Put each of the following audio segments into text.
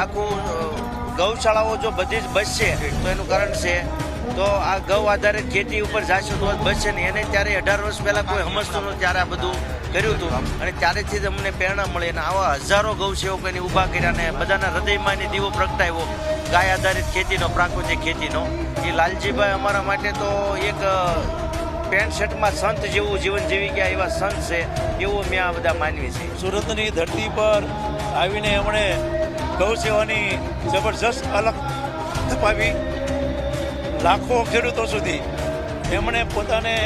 આખું ગૌશાળાઓ જો બધી જ બચશે તો એનું કારણ છે. તો આ ગૌ આધારિત ખેતી ઉપર જાશું તો બચશે નહીં એને ત્યારે અઢાર વર્ષ પહેલાં કોઈ સમજતું નહોતું ત્યારે આ બધું કર્યું હતું. અને ત્યારેથી જ અમને પ્રેરણા મળી અને આવા હજારો ગૌ સેવકોને ઊભા કર્યા અને બધાના હૃદયમાં એને દીવો પ્રગટાવ્યો, ગાય આધારિત ખેતીનો, પ્રાકૃતિક ખેતીનો. એ લાલજીભાઈ અમારા માટે તો એક પેન્ટ શર્ટમાં સંત જેવું જીવન જીવી ગયા એવા સંત છે, એવું મેં આ બધા માનવી છે સુરતની ધરતી પર આવીને એમણે ગૌ સેવાની જબરજસ્ત અલગ થપાવી લાખો ખેડૂતો સુધી. એમણે પોતાને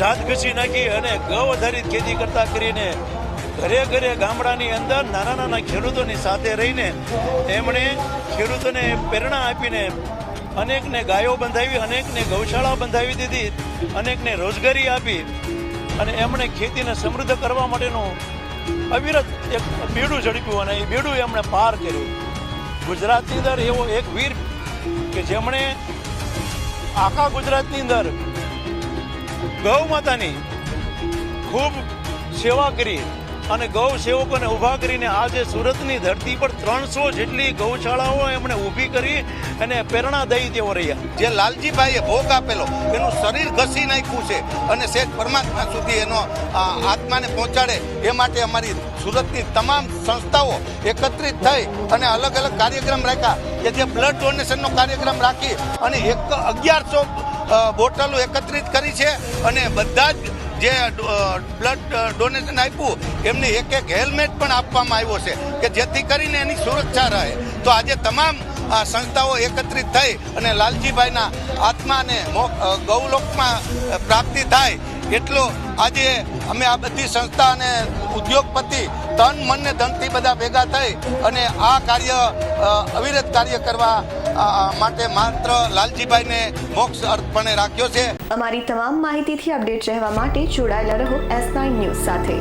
જાત ઘસી નાખી અને ગૌ આધારિત ખેતી કરતા કરીને ઘરે ઘરે ગામડાની અંદર નાના નાના ખેડૂતોની સાથે રહીને એમણે ખેડૂતોને પ્રેરણા આપીને અનેકને ગાયો બંધાવી, અનેકને ગૌશાળા બંધાવી દીધી, અનેકને રોજગારી આપી અને એમણે ખેતીને સમૃદ્ધ કરવા માટેનું અવિરત એક બેડું ઝડપ્યું અને એ બેડું એમણે પાર કર્યું. ગુજરાતની અંદર એવો એક વીર કે જેમણે આખા ગુજરાતની અંદર ગૌ માતાની ખૂબ સેવા કરી. અને ગૌ સેવકોને ઊભા કરીને આજે સુરતની ધરતી પર ત્રણસો જેટલી ગૌશાળાઓ એમણે ઊભી કરી અને દઈ તેઓ રહ્યા. જે લાલજીભાઈએ ભોગ આપેલો, એનું શરીર ઘસી નાખ્યું છે અને શેઠ પરમાત્મા સુધી એનો આત્માને પહોંચાડે, એ માટે અમારી સુરતની તમામ સંસ્થાઓ એકત્રિત થઈ અને અલગ અલગ કાર્યક્રમ રાખ્યા કે જે બ્લડ ડોનેશનનો કાર્યક્રમ રાખી અને એક અગિયારસો બોટલો એકત્રિત કરી છે અને બધા જ જે બ્લડ ડોનેશન આપ્યું, એમને એક એક હેલ્મેટ પણ આપવામાં આવ્યો છે કે જેથી કરીને એની સુરક્ષા રહે. તો આજે તમામ, આ સંસ્થાઓ એકત્રિત થઈ અને લાલજીભાઈના આત્માને ગૌલોકમાં પ્રાપ્તિ થાય એટલો આજે અમે આ બધી સંસ્થા અને ઉદ્યોગપતિ તન, મન ને ધનથી બધા ભેગા થઈ અને આ કાર્ય અવિરત કાર્ય કરવા માટે માત્ર લાલજીભાઈને મોક્ષ અર્પણે રાખ્યો છે. અમારી તમામ માહિતીથી અપડેટ રહેવા માટે જોડાયેલા રહો એસ નાઇન ન્યૂઝ સાથે.